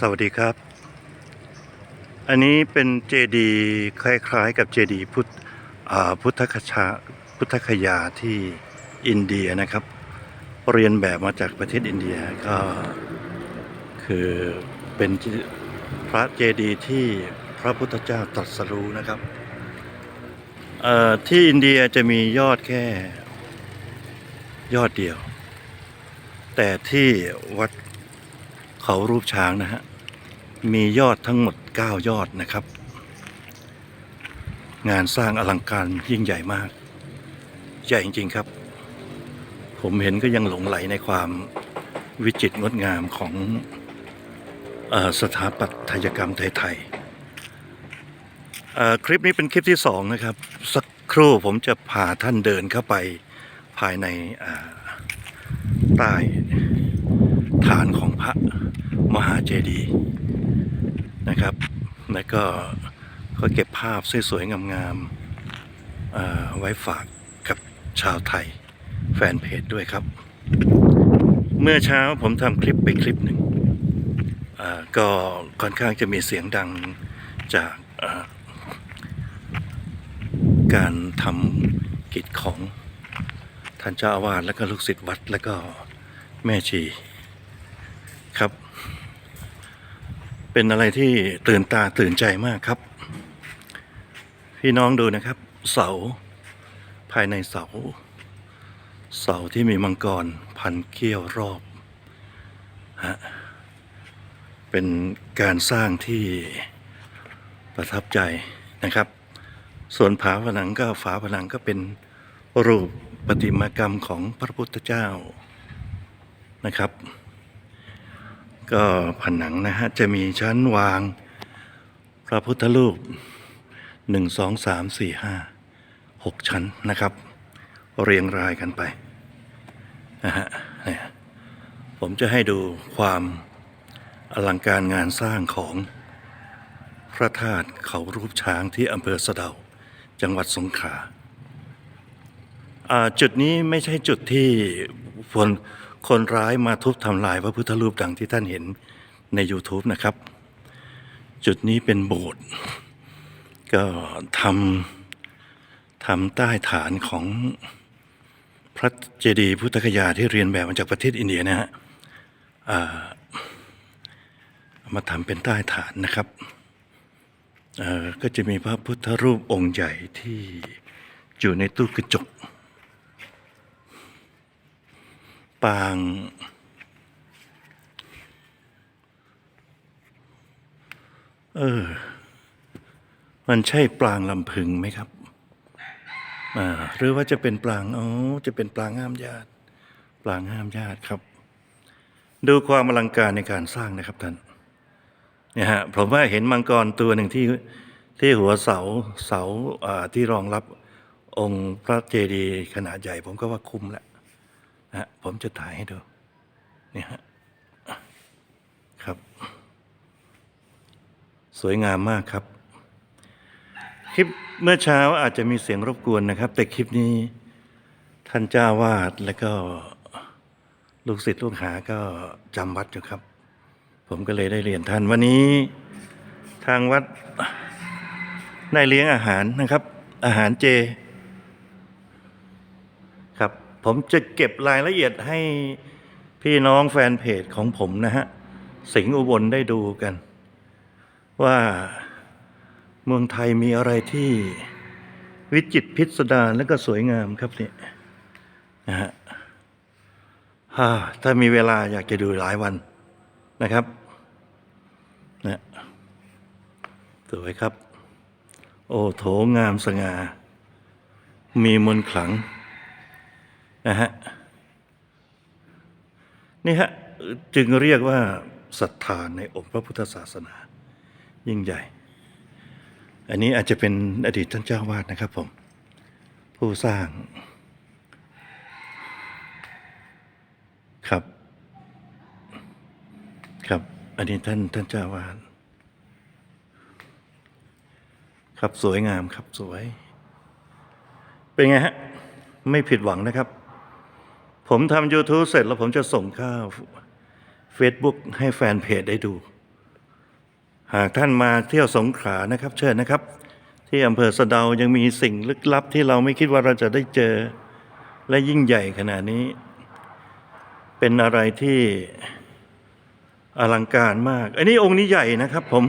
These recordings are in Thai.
สวัสดีครับ อันนี้เป็นเจดีย์คล้ายๆ กับเจดีย์พุทธพุทธคชาพุทธคยาที่อินเดียนะครับ เรียนแบบมาจากประเทศอินเดียก็คือเป็นพระเจดีย์ที่พระพุทธเจ้าตรัสรู้นะครับเอ่อที่อินเดียจะมียอดแค่ยอดเดียว แต่ที่วัด เขารูปช้างนะฮะ มียอดทั้งหมด 9 ยอดนะครับ งานสร้างอลังการยิ่งใหญ่มาก ใหญ่จริง ๆ ครับ ผมเห็นก็ยังหลงไหลในความวิจิตรงดงามของอสถาปัตยกรรมไทยๆคลิปนี้เป็นคลิปที่สองนะครับ สักครู่ผมจะพาท่านเดินเข้าไปภายในใต้ ฐานของพระมหาเจดีย์นะครับ แล้วก็ก็เก็บภาพสวยๆงามๆไว้ฝากกับชาวไทยแฟนเพจด้วยครับ เมื่อเช้าผมทำคลิปไปคลิปหนึ่งก็ค่อนข้างจะมีเสียงดังจากการทำกิจของท่านเจ้าอาวาสและก็ลูกศิษย์วัด แล้วก็แม่ชี ครับ เป็นอะไรที่ตื่นตาตื่นใจมากครับ พี่น้องดูนะครับ เสา ภายในเสา เสาที่มีมังกรพันเขี้ยวรอบฮะเป็นการสร้างที่ประทับใจนะครับ ส่วนฝาผนังก็ฝาผนังก็เป็นรูปประติมากรรมของพระพุทธเจ้านะครับ ก็ผนังนะฮะ จะมีชั้นวาง พระพุทธรูปหนึ่งสองสามสี่ห้าหกชั้นนะครับ เรียงรายกันไปนะฮะเนี่ยผมจะให้ดูความอลังการงานสร้างของพระธาตุเขารูปช้างที่อำเภอสะเดา จังหวัดสงขลาจุดนี้ไม่ใช่จุดที่คน คนร้ายมาทุบทำลายพระพุทธรูปดังที่ท่านเห็นใน YouTube นะครับ จุดนี้เป็นโบสถ์ก็ทำทำใต้ฐานของพระเจดีย์พุทธคยาที่เรียนแบบมาจากประเทศอินเดียนะฮะมาทำเป็นใต้ฐานนะครับ ก็จะมีพระพุทธรูปองค์ใหญ่ที่อยู่ในตู้กระจก ปาง เออ มันใช่ปลางลำพึงไหมครับ อ่า หรือว่าจะเป็นปลางอ๋อจะเป็นปลางห้ามญาติ ปลางห้ามญาติครับ ดูความอลังการในการสร้างนะครับท่านเนี่ยฮะผมว่าเห็นมังกรตัวหนึ่งที่ที่หัวเสาเสาอ่าที่รองรับองค์พระเจดีย์ขนาดใหญ่ ผมก็ว่าคุ้มแล้ว นะฮะผมจะถ่ายให้ดูเนี่ยฮะครับ สวยงามมากครับ คลิปเมื่อเช้าอาจจะมีเสียงรบกวนนะครับ แต่คลิปนี้ท่านเจ้าวาดและก็ลูกศิษย์ลูกหาก็จำวัดอยู่ครับ ผมก็เลยได้เรียนท่านวันนี้ทางวัดได้เลี้ยงอาหารนะครับ อาหารเจ ผมจะเก็บรายละเอียดให้พี่น้องแฟนเพจของผมนะฮะ สิงห์อุบลได้ดูกัน ว่าเมืองไทยมีอะไรที่วิจิตรพิสดารและก็สวยงามครับเนี่ยนะฮะถ้ามีเวลาอยากจะดูหลายวันนะครับนะสวยครับ โอ้โถงามสง่ามีมนขลัง นะฮะนี่ฮะจึงเรียกว่าศรัทธาในองค์พระพุทธศาสนา ยิ่งใหญ่ อันนี้อาจจะเป็นอดีตท่านเจ้าวาดนะครับผม ผู้สร้างครับ ครับ อันนี้ท่านท่านเจ้าวาดครับสวยงามครับสวย เป็นไงฮะ ไม่ผิดหวังนะครับ ผมทำ YouTube เสร็จแล้วผมจะส่งข้า Facebook ให้แฟนเพจได้ดู หากท่านมาเที่ยวสงขลานะครับ เชิญนะครับ ที่อำเภอสะเดายังมีสิ่งลึกลับที่เราไม่คิดว่าเราจะได้เจอ และยิ่งใหญ่ขนาดนี้ เป็นอะไรที่อลังการมาก อันนี้องค์นี้ใหญ่นะครับผม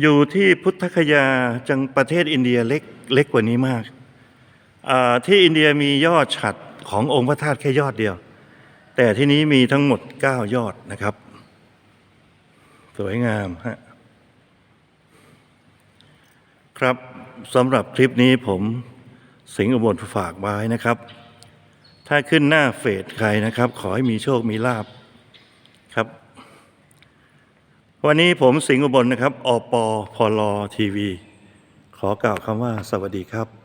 อยู่ที่พุทธคยาจังประเทศอินเดียเล็กเล็กกว่านี้มาก ที่อินเดียมียอดฉัด ขององค์พระธาตุแค่ยอดเดียว แต่ที่นี้มีทั้งหมด 9 ยอดนะครับ สวยงามฮะครับสำหรับคลิปนี้ผมสิงห์อุบลฝากไว้นะครับ ถ้าขึ้นหน้าเฟซใครนะครับ ขอให้มีโชคมีลาบครับ วันนี้ผมสิงห์อุบลนะครับอปพลทีวี ขอกล่าวคำว่าสวัสดีครับ